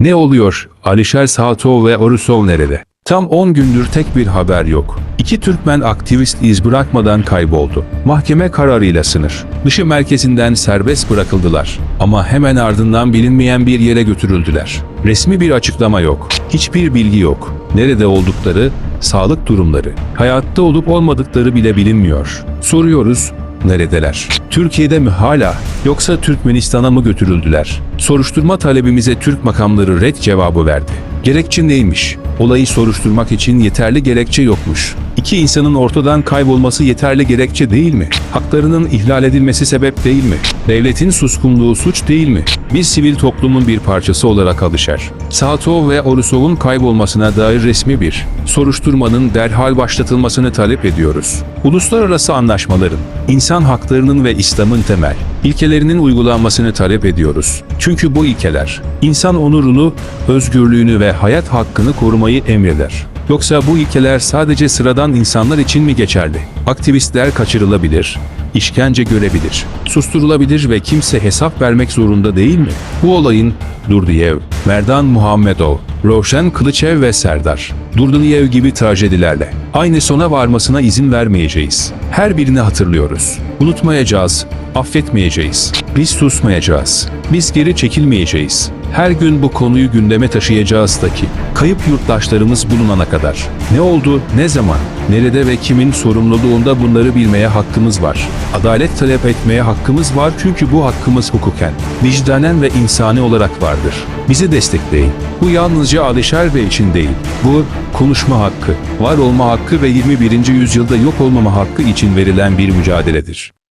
Ne oluyor? Alişer Saatov ve Orusov nerede? Tam 10 gündür tek bir haber yok. İki Türkmen aktivist iz bırakmadan kayboldu. Mahkeme kararıyla sınır. Dışı merkezinden serbest bırakıldılar. Ama hemen ardından bilinmeyen bir yere götürüldüler. Resmi bir açıklama yok. Hiçbir bilgi yok. Nerede oldukları, sağlık durumları, hayatta olup olmadıkları bile bilinmiyor. Soruyoruz, neredeler? Türkiye'de mi hala yoksa Türkmenistan'a mı götürüldüler? Soruşturma talebimize Türk makamları red cevabı verdi. Gerekçe neymiş? Olayı soruşturmak için yeterli gerekçe yokmuş. İki insanın ortadan kaybolması yeterli gerekçe değil mi? Haklarının ihlal edilmesi sebep değil mi? Devletin suskunluğu suç değil mi? Biz sivil toplumun bir parçası olarak alışar. Saatov ve Orusov'un kaybolmasına dair resmi bir soruşturmanın derhal başlatılmasını talep ediyoruz. Uluslararası anlaşmaların, insan haklarının ve İslam'ın temel ilkelerinin uygulanmasını talep ediyoruz. Çünkü bu ilkeler insan onurunu, özgürlüğünü ve hayat hakkını korumayı emreder. Yoksa bu ilkeler sadece sıradan insanlar için mi geçerli? Aktivistler kaçırılabilir, işkence görebilir, susturulabilir ve kimse hesap vermek zorunda değil mi? Bu olayın Durdiyev, Merdan Muhammedov, Roşen Kılıçev ve Serdar Durduliyev gibi trajedilerle aynı sona varmasına izin vermeyeceğiz. Her birini hatırlıyoruz. Unutmayacağız, affetmeyeceğiz. Biz susmayacağız. Biz geri çekilmeyeceğiz. Her gün bu konuyu gündeme taşıyacağız da ki kayıp yurttaşlarımız bulunana kadar. Ne oldu, ne zaman, nerede ve kimin sorumluluğunda bunları bilmeye hakkımız var. Adalet talep etmeye hakkımız var çünkü bu hakkımız hukuken, vicdanen ve insani olarak vardır. Bizi destekleyin. Bu yalnızca Alişer Bey için değil. Bu konuşma hakkı, var olma hakkı ve 21. yüzyılda yok olmama hakkı için verilen bir mücadeledir.